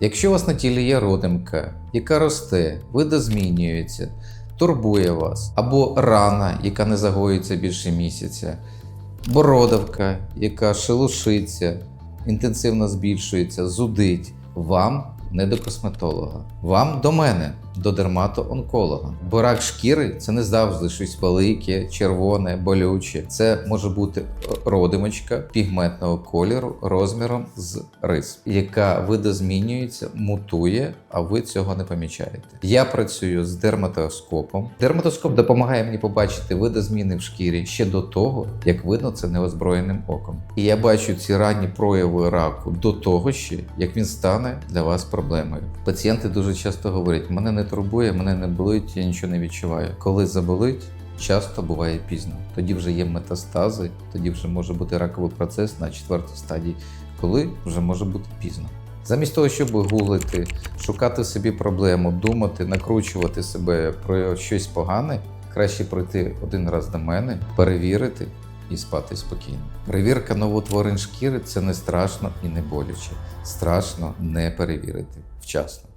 Якщо у вас на тілі є родимка, яка росте, видозмінюється, турбує вас, або рана, яка не загоюється більше місяця, бородавка, яка шелушиться, інтенсивно збільшується, зудить, вам не до косметолога, вам до мене, до дерматоонколога. Бо рак шкіри це не завжди щось велике, червоне, болюче. Це може бути родимочка пігментного кольору розміром з рис, яка видозмінюється, мутує, а ви цього не помічаєте. Я працюю з дерматоскопом. Дерматоскоп допомагає мені побачити видозміни в шкірі ще до того, як видно це неозброєним оком. І я бачу ці ранні прояви раку до того ще, як він стане для вас проблемою. Пацієнти дуже часто говорять: мене не турбує, мене не болить, я нічого не відчуваю. Коли заболить, часто буває пізно. Тоді вже є метастази, тоді вже може бути раковий процес на четвертій стадії, коли вже може бути пізно. Замість того, щоб гуглити, шукати собі проблему, думати, накручувати себе про щось погане, краще пройти один раз до мене, перевірити і спати спокійно. Перевірка новоутворень шкіри це не страшно і не боляче. Страшно не перевірити вчасно.